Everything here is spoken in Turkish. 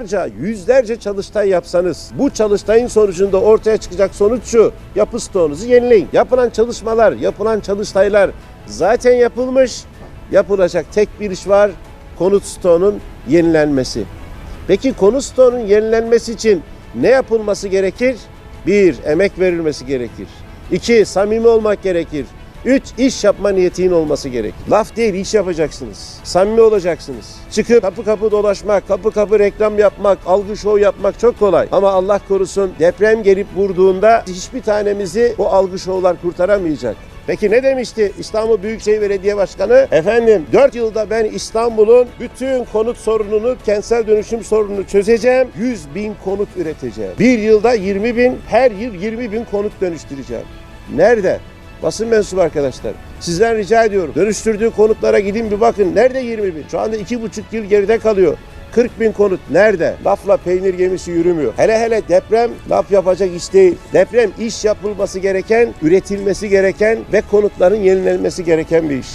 onlarca, yüzlerce çalıştay yapsanız bu çalıştayın sonucunda ortaya çıkacak sonuç şu. Yapı stoğunuzu yenileyin. Yapılan çalışmalar, yapılan çalıştaylar zaten yapılmış. Yapılacak tek bir iş var. Konut stoğunun yenilenmesi. Peki konut stoğunun yenilenmesi için ne yapılması gerekir? Bir, emek verilmesi gerekir. İki, samimi olmak gerekir. Üç, iş yapma niyetinin olması gerekir. Laf değil, iş yapacaksınız. Samimi olacaksınız. Çıkıp kapı kapı dolaşmak, kapı kapı reklam yapmak, algı şov yapmak çok kolay. Ama Allah korusun deprem gelip vurduğunda hiçbir tanemizi o algı şovlar kurtaramayacak. Peki ne demişti İstanbul Büyükşehir Belediye Başkanı? Efendim 4 yılda ben İstanbul'un bütün konut sorununu, kentsel dönüşüm sorununu çözeceğim. 100 bin konut üreteceğim. Bir yılda 20 bin, her yıl 20 bin konut dönüştüreceğim. Nerede? Basın mensubu arkadaşlar. Sizden rica ediyorum. Dönüştürdüğü konutlara gidin bir bakın. Nerede 20 bin? Şu anda 2,5 yıl geride kalıyor. 40 bin konut nerede? Lafla peynir gemisi yürümüyor. Hele hele deprem laf yapacak iş değil. Deprem iş yapılması gereken, üretilmesi gereken ve konutların yenilenmesi gereken bir iş.